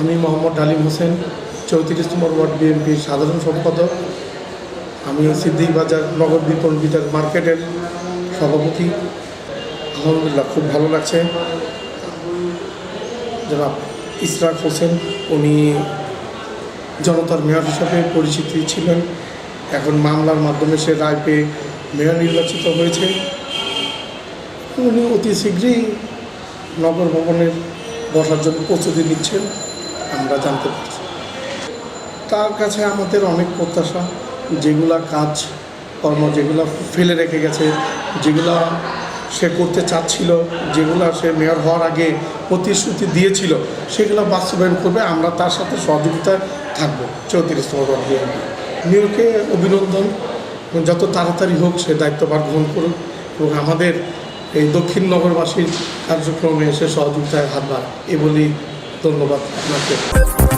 আমি মোহাম্মদ ডালিম হোসেন, চৌত্রিশ নম্বর ওয়ার্ড বিএনপির সাধারণ সম্পাদক। আমি সিদ্দিক বাজার নগর বিপণন বিতার মার্কেটের সভাপতি। আলহামদুলিল্লাহ, খুব ভালো লাগছে। জনাব ইসরাক হোসেন, উনি জনতার মেয়র হিসাবে পরিচিতি ছিলেন। এখন মামলার মাধ্যমে সে রায় পেয়ে মেয়র নির্বাচিত হয়েছে। উনি অতি শীঘ্রই নগর ভবনের বসার জন্য প্রস্তুতি নিচ্ছেন। আমরা জানতে পারছি। তার কাছে আমাদের অনেক প্রত্যাশা, যেগুলা কাজ, কর্ম যেগুলো ফেলে রেখে গেছে, যেগুলো সে করতে চাচ্ছিল, যেগুলো সে মেয়র হওয়ার আগে প্রতিশ্রুতি দিয়েছিল, সেগুলো বাস্তবায়ন করবে, আমরা তার সাথে সহযোগিতায় থাকব। চৌত্রিশতম বিএনপি নিয়োগকে অভিনন্দন যত তাড়াতাড়ি হোক সে দায়িত্বভার গ্রহণ করুক, এবং আমাদের এই দক্ষিণ নগরবাসীর কার্যক্রমে এসে সহযোগিতায় হাত বাড়ায় এ どんどん待って。